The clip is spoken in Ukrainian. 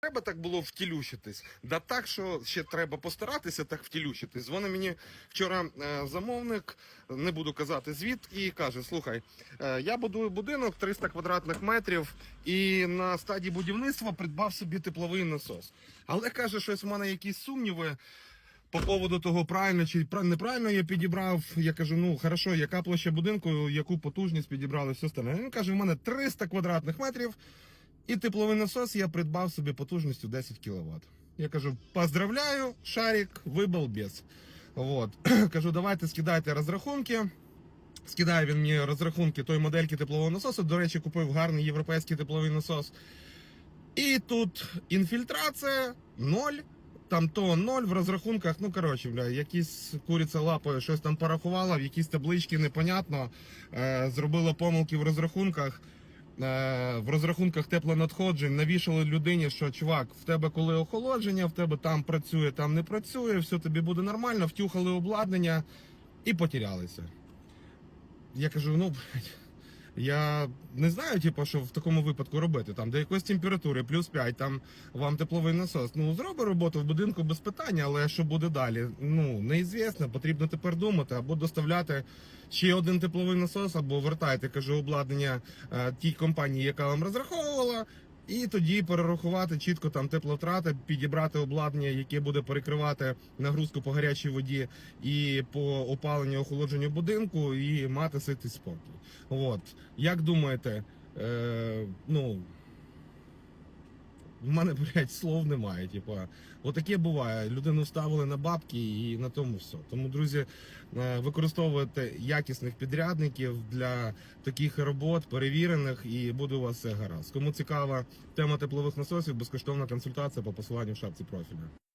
Треба так було втілющитись. Да так, що ще треба постаратися так втілющитись. Дзвонить мені вчора е, замовник, не буду казати звіт, і каже: слухай, е, я будую будинок 300 квадратних метрів, і на стадії будівництва придбав собі тепловий насос. Але каже, щось в мене якісь сумніви. По поводу того, правильно чи пра- неправильно я підібрав, я кажу, ну хорошо, яка площа будинку, яку потужність підібрали, все остальне. Він каже, в мене 300 квадратних метрів, і тепловий насос я придбав собі потужністю 10 кВт. Я кажу, поздравляю, шарик, ви балбес. Кажу, давайте скидайте розрахунки. Скидає він мені розрахунки тої модельки теплового насосу. До речі, купив гарний європейський тепловий насос. І тут інфільтрація ноль. Там то ноль в розрахунках, ну коротше, бля, якісь куриця лапою щось там порахувала, в якісь таблички непонятно. Е, зробила помилки в розрахунках. Е, в розрахунках теплонадходжень навішали людині, що чувак, в тебе коли охолодження, в тебе там працює, там не працює, все тобі буде нормально, втюхали обладнання і потерялися. Я кажу, ну блядь, я не знаю, типу, що в такому випадку робити. Там до якоїсь температури, плюс 5, там вам тепловий насос. Ну, зроби роботу в будинку без питання, але що буде далі? Ну, неізвісно, потрібно тепер думати, або доставляти ще один тепловий насос, або вертайте, кажу, обладнання е, тій компанії, яка вам розраховувала. І тоді перерахувати чітко там тепловтрати, підібрати обладнання, яке буде перекривати нагрузку по гарячій воді і по опаленню охолодженню будинку, і мати ситий спокій. От як думаєте, е, ну в мене блядь, слов немає. Типа, отаке буває. Людину ставили на бабки і на тому все. Тому, друзі, використовувати використовуйте якісних підрядників для таких робот, перевірених, і буде у вас все гаразд. Кому цікава тема теплових насосів, безкоштовна консультація по посиланню в шапці профіля.